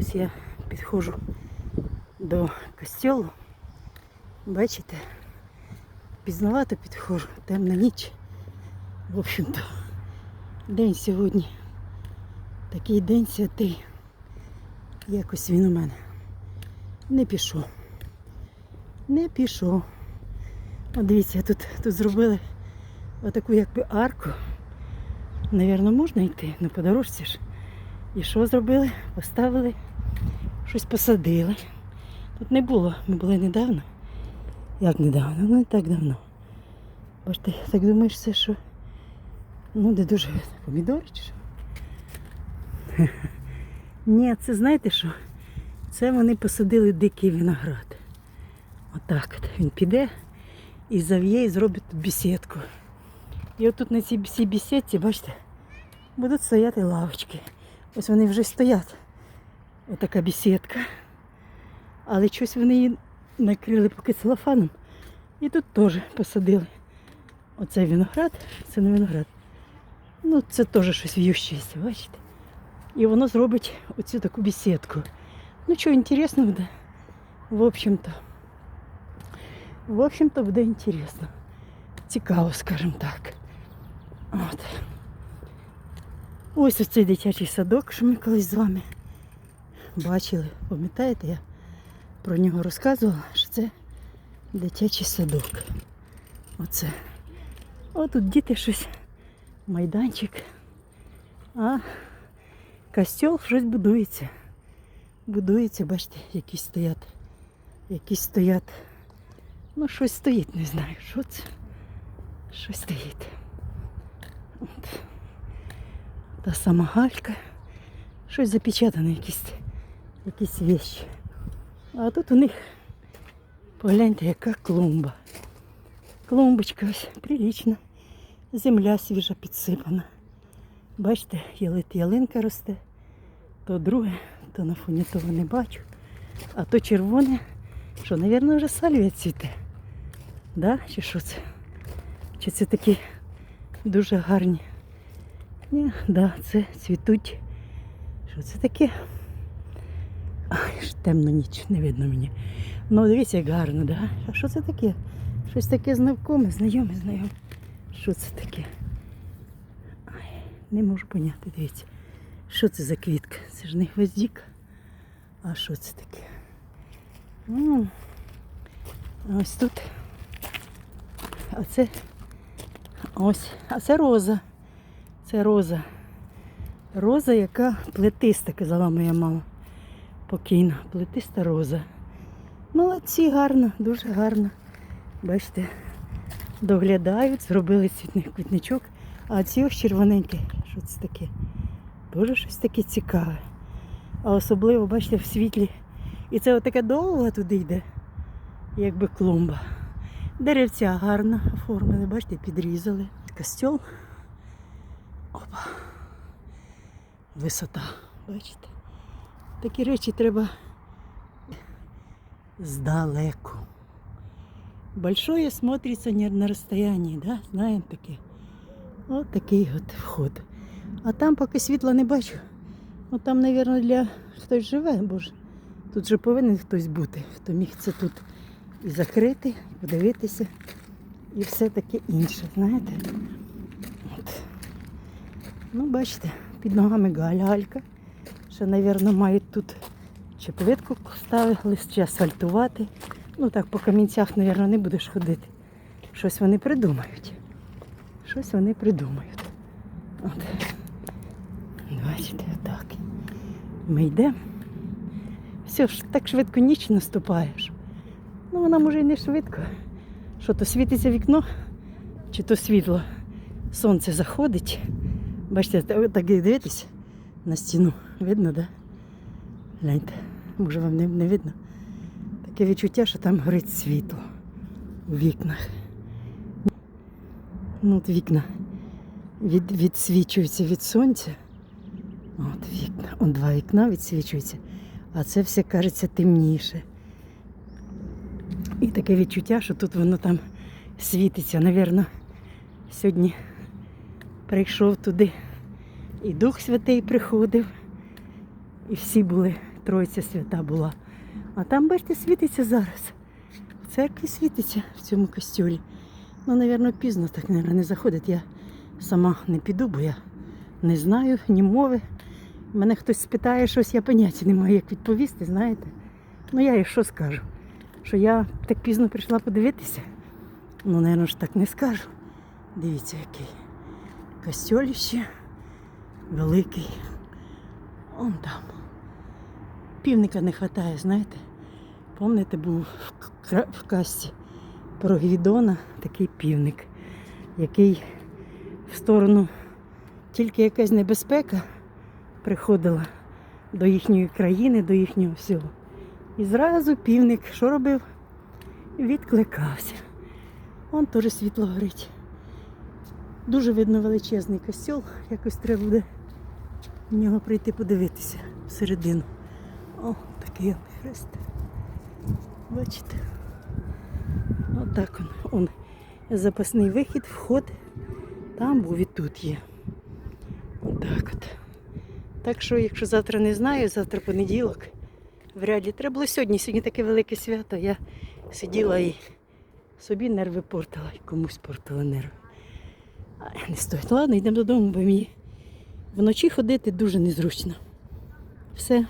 Ось я підходжу до костьолу. Бачите, пізновато підходжу, темна ніч. В общем-то, день сьогодні. Такий день святий. Якось він у мене не пішов. Не пішов. От дивіться, тут, тут зробили отаку якби арку. Навірно, можна йти, ну по дорожці ж. І що зробили? Поставили, щось посадили. Тут не було, ми були недавно. Як недавно? Ну не так давно. Бо ж ти так думаєш, це що? Ну, де дуже помідори чи що? Ні, це знаєте що? Це вони посадили дикий виноград. Отак от. Він піде і зав'є і зробить тут бесідку. І отут на цій бесідці, бачите, будуть стояти лавочки. Ось вони вже стоять. Отака бесідка. Але щось вони її накрили поки целофаном. І тут теж посадили. Оцей виноград, це не виноград. Ну, це теж щось в'ющеється, бачите? І воно зробить оцю таку бесідку. Ну що, інтересно буде? В общем-то. В общем-то, буде інтересно. Цікаво, скажімо так. От. Ось оцей дитячий садок, що ми колись з вами бачили. Пам'ятаєте, я про нього розказувала, що це дитячий садок. Оце. От тут діти щось, майданчик. А костьол щось будується. Будується, бачите, якісь стоять. Якісь стоять. Ну, щось стоїть, не знаю, що це. Щось стоїть. От. Та сама галька. Щось запечатане, якісь, якісь вещі. А тут у них, погляньте, яка клумба. Клумбочка ось прилічна. Земля свіжа підсипана. Бачите, ялит ялинка росте. То друге, то на фоні того не бачу. А то червоне, що, мабуть, вже сальвія цвіте. Да? Чи що це? Чи це такі дуже гарні? Ні, да, це цвітуть. Що це таке? Ай, ж темно ніч, не видно мені. Ну, дивіться, як гарно, да? А що це таке? Щось таке знакоме, знайоме, знайоме. Що це таке? Ай, не можу поняти, дивіться. Що це за квітка? Це ж не гвоздіка. А що це таке? М, а Ось тут. А це ось, а це роза. Це роза. Роза, яка плетиста, казала моя мама. Покійна, плетиста роза. Молодці, гарно, дуже гарно. Бачите, доглядають, зробили цвітний квітничок. А ці ось червоненькі, що це таке? Дуже щось таке цікаве. А особливо, бачите, в світлі. І це отаке довго туди йде, якби клумба. Деревця гарно оформили, бачите, підрізали. Костьол. Опа. Висота, бачите? Такі речі треба здалеку. Большое смотрится не на расстоянии, да? Знаємо таке. От такий от вход. А там поки світла не бачу. Ну там, мабуть, для хтось живе, бо ж тут же повинен хтось бути, хто міг це тут і закрити, і подивитися, і все таке інше, знаєте? От. Ну, бачите, під ногами галя галька. Ще, мабуть, мають тут чи плитку ставили, чи асфальтувати. Ну так, по камінцях, мабуть, не будеш ходити. Щось вони придумають. Щось вони придумають. От. Бачите, отак. Ми йдемо. Все ж так швидко ніч наступає. що- Ну, вона може і не швидко. Що то світиться вікно, чи то світло. Сонце заходить. Бачите, так і дивитесь на стіну. Видно, да? Гляньте, може вам не, не видно. Таке відчуття, що там горить світло у вікнах. Ну, от вікна від, відсвічуються від сонця. От вікна. Он два вікна відсвічуються, а це все кажеться темніше. І таке відчуття, що тут воно там світиться. Навірно, сьогодні прийшов туди і Дух Святий приходив, і всі були Троїця свята була. А там, бачите, світиться зараз. В церкві світиться в цьому костюлі. Ну, напевно, пізно так, мабуть, не заходить. Я сама не піду, бо я не знаю ні мови. Мене хтось спитає щось, я поняття не маю, як відповісти, знаєте. Ну я і що скажу? Що я так пізно прийшла подивитися. Ну, напевно ж так не скажу. Дивіться, який костюліще великий. Он там. Півника не вистачає, знаєте. Помните, був в касті про Гвідона такий півник, який в сторону тільки якась небезпека приходила до їхньої країни, до їхнього всього. І зразу півник що робив? Відкликався. Вон теж світло горить. Дуже видно величезний костюл. Якось треба буде в нього прийти подивитися всередину. О, такий хрест. Бачите? Отак он. он. Запасний вихід, вход. Там був і тут є. Отак от. Так що, якщо завтра не знаю, завтра понеділок, вряд ли. Треба було сьогодні. Сьогодні таке велике свято. Я сиділа і собі нерви портила, і комусь портила нерви. А, не стоїть. Ладно, йдемо додому, бо мені вночі ходити дуже незручно. Все.